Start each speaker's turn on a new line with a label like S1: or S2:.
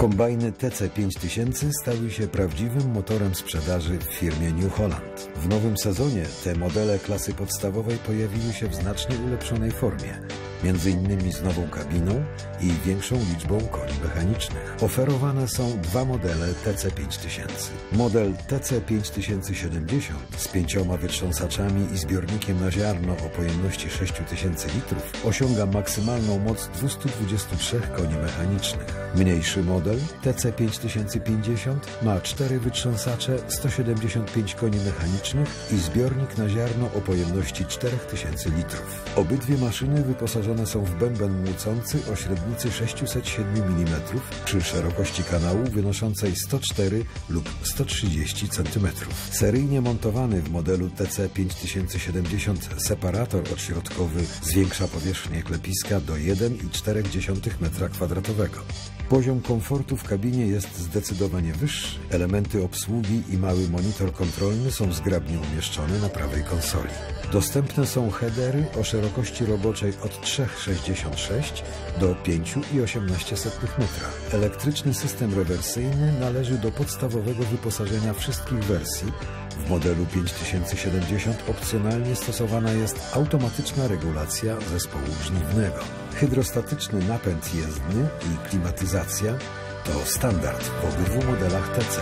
S1: Kombajny TC5000 stały się prawdziwym motorem sprzedaży w firmie New Holland. W nowym sezonie te modele klasy podstawowej pojawiły się w znacznie ulepszonej formie, między innymi z nową kabiną i większą liczbą koni mechanicznych. Oferowane są dwa modele TC5000. Model TC5070 z pięcioma wytrząsaczami i zbiornikiem na ziarno o pojemności 6000 litrów osiąga maksymalną moc 223 koni mechanicznych. Mniejszy model TC5050 ma cztery wytrząsacze, 175 koni mechanicznych i zbiornik na ziarno o pojemności 4000 litrów. Obydwie maszyny wyposażone są w bęben młócący o średnicy 607 mm przy szerokości kanału wynoszącej 104 lub 130 cm. Seryjnie montowany w modelu TC5070 separator odśrodkowy zwiększa powierzchnię klepiska do 1,4 m2. Poziom komfortu w kabinie jest zdecydowanie wyższy. Elementy obsługi i mały monitor kontrolny są zgrabnie umieszczone na prawej konsoli. Dostępne są headery o szerokości roboczej od 3,66 do 5,18 metra. Elektryczny system rewersyjny należy do podstawowego wyposażenia wszystkich wersji. W modelu 5070 opcjonalnie stosowana jest automatyczna regulacja zespołu żniwnego. Hydrostatyczny napęd jezdny i klimatyzacja to standard w obydwu modelach TC.